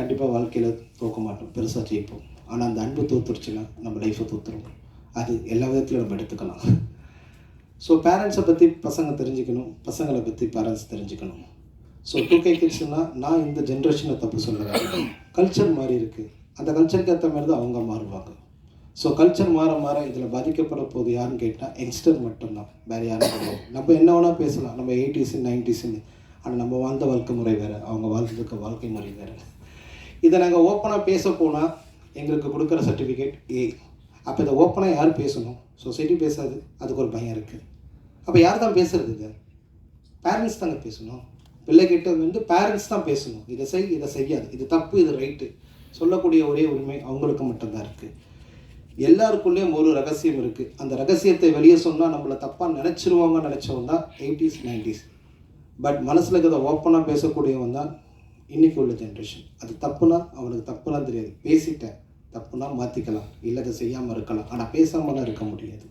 கண்டிப்பாக வாழ்க்கையில் தோக்க மாட்டோம். பெருசாக ஜெயிப்போம். ஆனால் அந்த அன்பு தோத்துருச்சுன்னா நம்ம லைஃப்பை தோத்துரும். அது எல்லா விதத்துலையும் நம்ம எடுத்துக்கலாம். ஸோ பேரண்ட்ஸை பற்றி பசங்க தெரிஞ்சுக்கணும். பசங்களை பற்றி பேரண்ட்ஸ் தெரிஞ்சுக்கணும். ஸோ டூ கே கிட்ஸ்னால் நான் இந்த ஜென்ரேஷனை தப்பு சொல்லுவேன் கல்ச்சர் மாறி இருக்குது அந்த கல்ச்சருக்கு ஏற்ற மாதிரி தான் அவங்க மாறுவாங்க. ஸோ கல்ச்சர் மாற மாற இதில் பாதிக்கப்பட போகுது யாருன்னு கேட்டால் யங்ஸ்டர் மட்டும்தான். வேறு யாரும் கிடையாது. நம்ம என்ன வேணால் பேசலாம். நம்ம எயிட்டிஸு நைன்டிஸுன்னு ஆனால் நம்ம வாழ்ந்த வாழ்க்கை முறை வேறு. அவங்க வாழ்ந்ததுக்கு வாழ்க்கை முறை வேறு. இதை நாங்கள் ஓப்பனாக பேச போனால் எங்களுக்கு கொடுக்குற சர்டிஃபிகேட் ஏ அப்போ இதை ஓப்பனாக யார் பேசணும்? சொசைட்டி பேசாது. அதுக்கு ஒரு பயம் இருக்குது அப்போ யார் தான் பேசுறது இது? பேரண்ட்ஸ் தாங்க பேசணும். பிள்ளைகிட்ட வந்து பேரண்ட்ஸ் தான் பேசணும். இதை செய் இதை செய்யாது. இது தப்பு இது ரைட்டு சொல்லக்கூடிய ஒரே உரிமை அவங்களுக்கு மட்டும்தான் இருக்குது எல்லாருக்குள்ளேயும் ஒரு ரகசியம் இருக்குது அந்த ரகசியத்தை வெளியே சொன்னால் நம்மளை தப்பாக நினச்சிருவாங்க நினச்சவன் தான் எயிட்டிஸ் நைன்டிஸ் பட் மனசில் இருக்கிறத ஓப்பனாக பேசக்கூடியவன் தான் இன்றைக்கி உள்ள ஜென்ரேஷன் அது தப்புனா அவனுக்கு தப்புலாம் தெரியாது. பேசிட்டேன் தப்புனா மாற்றிக்கலாம் இல்லை அதை செய்யாமல் இருக்கலாம். ஆனால் பேசாமலாம் இருக்க முடியாது.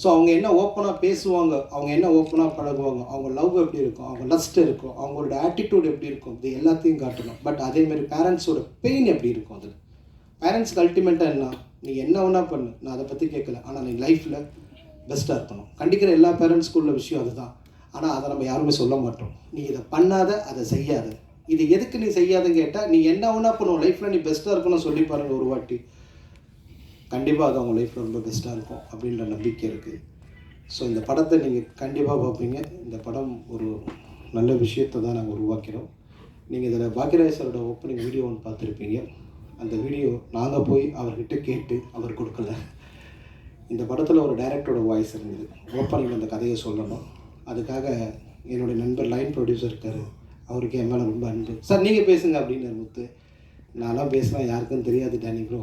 ஸோ அவங்க என்ன ஓப்பனாக பேசுவாங்க? அவங்க என்ன ஓப்பனாக பழகுவாங்க? அவங்க லவ் எப்படி இருக்கும்? அவங்க லஸ்ட் இருக்கும்? அவங்களோட ஆட்டிடியூட் எப்படி இருக்கும்? இது எல்லாத்தையும் காட்டணும். பட் அதேமாதிரி பேரண்ட்ஸோட பெயின் எப்படி இருக்கும் அது? பேரண்ட்ஸ்க்கு அல்டிமேட்டாக என்ன? நீ என்ன வேணா பண்ணு. நான் அதை பற்றி கேட்கல. ஆனால் நீ லைஃப்பில் பெஸ்ட்டாக இருக்கணும். கண்டிக்கிற எல்லா பேரண்ட்ஸ்க்கு உள்ள விஷயம் அதுதான். ஆனால் அதை நம்ம யாருமே சொல்ல மாட்டோம். நீ இதை பண்ணாத அதை செய்யாத. இது எதுக்கு நீ செய்யாதுன்னு கேட்டால் நீ என்ன ஒன்றா பண்ணுவோம் லைஃப்பில் நீ பெஸ்ட்டாக இருக்கணும்னு சொல்லி பாருங்கள் ஒரு வாட்டி. கண்டிப்பாக அது அவங்க லைஃப்பில் ரொம்ப பெஸ்ட்டாக இருக்கும் அப்படின்ற நம்பிக்கை இருக்குது ஸோ இந்த படத்தை நீங்கள் கண்டிப்பாக பார்ப்பீங்க. இந்த படம் ஒரு நல்ல விஷயத்தை தான் நாங்கள் உருவாக்கிறோம். நீங்கள் இதில் பாக்கியராஜ் சாரோட ஓப்பனிங் வீடியோ ஒன்று பார்த்துருப்பீங்க. அந்த வீடியோ நாங்கள் போய் அவர்கிட்ட கேட்டு அவர் கொடுக்கல. இந்த படத்தில் ஒரு டைரக்டரோட வாய்ஸ் இருந்தது. ஓப்பனிங் அந்த கதையை சொல்லணும். அதுக்காக என்னுடைய நண்பர் லைன் ப்ரொடியூசர் இருக்கார். அவருக்கு என் மேலே ரொம்ப அன்பு. சார் நீங்கள் பேசுங்க அப்படின்னு முத்து. நான்லாம் பேசினா யாருக்கும் தெரியாது டேனி ப்ரோ.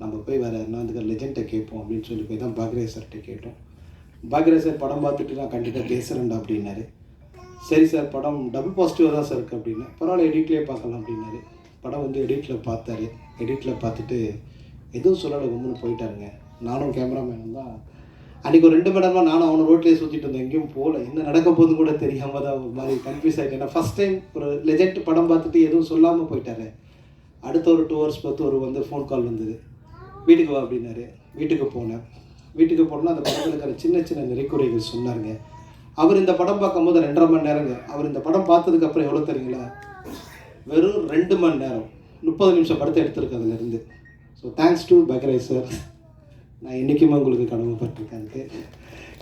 நம்ம போய் வேறு என்ன வந்து லெஜெண்டை கேட்போம் அப்படின்னு சொல்லி போய் தான் பாக்யராஜ் சார்கிட்ட கேட்டோம். பாக்யராஜ் சார் படம் பார்த்துட்டு நான் கண்டிப்பாக பேசுகிறேன்டா அப்படின்னாரு. சரி சார் படம் டபுள் பாசிட்டிவாக தான் சார் இருக்குது அப்படின்னு. பரவாயில்ல எடிட்லேயே பார்க்கலாம் அப்படின்னாரு. படம் வந்து எடிட்டில் பார்த்தாரு. எடிட்டில் பார்த்துட்டு எதுவும் சொல்லலை கும்முன்னு போயிட்டாருங்க. நானும் கேமராமேனும் தான் அன்றைக்கி ஒரு ரெண்டு மணி நேரமாக நானும் அவனை ரோட்லேயே சுற்றிட்டு இருந்தேன். எங்கேயும் போகல. என்ன நடக்க போகுதுன்னு கூட தெரியாமல் தான் ஒரு மாதிரி கன்ஃபியூஸ் ஆகிட்டேன் நான் ஃபஸ்ட் டைம் ஒரு லெஜெண்ட் படம் பார்த்துட்டு எதுவும் சொல்லாமல் போயிட்டாரு. அடுத்த ஒரு டூ ஹவர்ஸ் பார்த்து ஒரு வந்து ஃபோன் கால் வந்தது. வீட்டுக்கு வா அப்படின்னாரு. வீட்டுக்கு போனேன். வீட்டுக்கு போனோம்னா அந்த படத்தில் இருக்கிற சின்ன சின்ன நிறைக்குறைகள் சொன்னாருங்க. அவர் இந்த படம் பார்க்கும்போது ரெண்டரை மணி நேரங்க. அவர் இந்த படம் பார்த்ததுக்கப்புறம் எவ்வளோ தெரியுங்களா? வெறும் ரெண்டு மணி நேரம். முப்பது நிமிஷம் படத்தை எடுத்திருக்கு அதுலேருந்து ஸோ தேங்க்ஸ் டு பக்ராய் சார் நான் என்றைக்குமே உங்களுக்கு கடமைப்பட்டிருக்கேன் அதுக்கு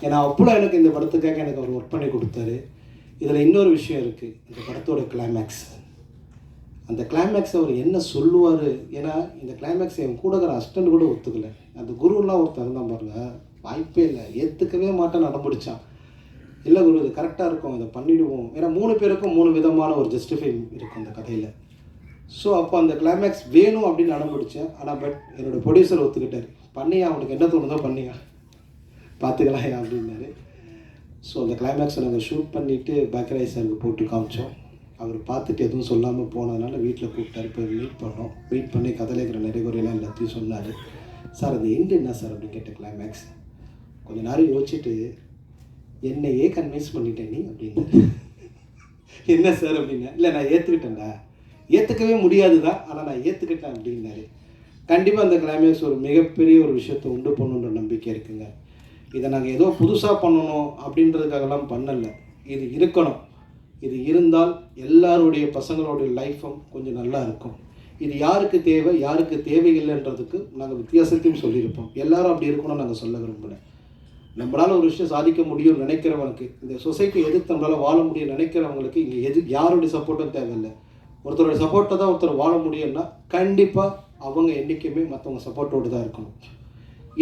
ஏன்னா அப்போ எனக்கு இந்த படத்துக்காக எனக்கு அவர் ஒர்க் பண்ணி கொடுத்தாரு. இதில் இன்னொரு விஷயம் இருக்குது இந்த படத்தோட கிளைமேக்ஸ் அந்த கிளைமேக்ஸ் அவர் என்ன சொல்லுவார்? ஏன்னா இந்த கிளைமேக்ஸ் என் கூட இருக்கிற அஸ்டன்ட் கூட ஒத்துக்கலை. அந்த குருலாம் ஒருத்தர் இருந்தான் பாருங்க. வாய்ப்பே இல்லை. ஏற்றுக்கவே மாட்டேன் நடம்பிடிச்சான் இல்லை குரு இது கரெக்டாக இருக்கும். இதை பண்ணிவிடுவோம் ஏன்னா மூணு பேருக்கும் மூணு விதமான ஒரு ஜஸ்டிஃபை இருக்கும் அந்த கதையில். ஸோ அப்போ அந்த கிளைமேக்ஸ் வேணும் அப்படின்னு நடம்பிடிச்சேன் ஆனால் பட் என்னோடய ப்ரொடியூசர் ஒத்துக்கிட்டார். பண்ணியா? அவனுக்கு என்ன தோணுதோ பண்ணியா? பார்த்துக்கலாம் அப்படின்னாரு. ஸோ அந்த கிளைமேக்ஸை நாங்கள் ஷூட் பண்ணிவிட்டு பேக்கராய் சாருக்கு போட்டு காமிச்சோம். அவர் பார்த்துட்டு எதுவும் சொல்லாமல் போனதுனால வீட்டில் கூப்பிட்டாரு. போய் மீட் பண்ணோம். மீட் பண்ணி கதையில் இருக்கிற நிறைகுறையெல்லாம் எல்லாத்தையும் சொன்னார். சார் அது எண்டு என்ன சார்? அப்படின்னு கேட்ட கிளைமேக்ஸ் கொஞ்ச நேரம் யோசிச்சுட்டு என்னையே கன்வின்ஸ் பண்ணிட்டேன் நீ அப்படின்னு. என்ன சார்? அப்படின்னா இல்லை நான் ஏற்றுக்கிட்டேன்டா ஏற்றுக்கவே முடியாது தான் ஆனால் நான் ஏற்றுக்கிட்டேன் அப்படின்னாரு. கண்டிப்பாக அந்த கிளைமேக்ஸ் ஒரு மிகப்பெரிய ஒரு விஷயத்தை உண்டு பண்ணுன்ற நம்பிக்கை இருக்குங்க. இதை நாங்கள் ஏதோ புதுசாக பண்ணணும் அப்படின்றதுக்காகலாம் பண்ணலை. இது இருக்கணும். இது இருந்தால் எல்லாருடைய பசங்களுடைய லைஃப்பும் கொஞ்சம் நல்லா இருக்கும். இது யாருக்கு தேவை யாருக்கு தேவையில்லைன்றதுக்கு நாங்கள் வித்தியாசத்தையும் சொல்லியிருப்போம். எல்லாரும் அப்படி இருக்கணும்னு நாங்கள் சொல்ல விரும்பலை. நம்மளால் ஒரு விஷயம் சாதிக்க முடியும்னு நினைக்கிறவனுக்கு இந்த சொசைட்டி எதிர்த்து நம்மளால் வாழ முடியும் நினைக்கிறவங்களுக்கு இங்கே எது யாருடைய சப்போர்ட்டும் தேவையில்லை. ஒருத்தரோட சப்போர்ட்டை தான் ஒருத்தர் வாழ முடியும்னா கண்டிப்பாக அவங்க என்றைக்குமே மற்றவங்க சப்போர்ட்டோடு தான் இருக்கணும்.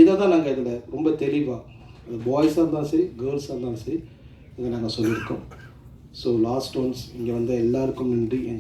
இதை தான் நாங்கள் இதில் ரொம்ப தெளிவாக அது பாய்ஸாக இருந்தாலும் சரி கேர்ள்ஸாக இருந்தாலும் சரி இதை நாங்கள் சொல்லியிருக்கோம். ஸோ லாஸ்ட் ஒன்ஸ் இங்கே வந்த எல்லாருக்கும் நன்றி. எங்கள்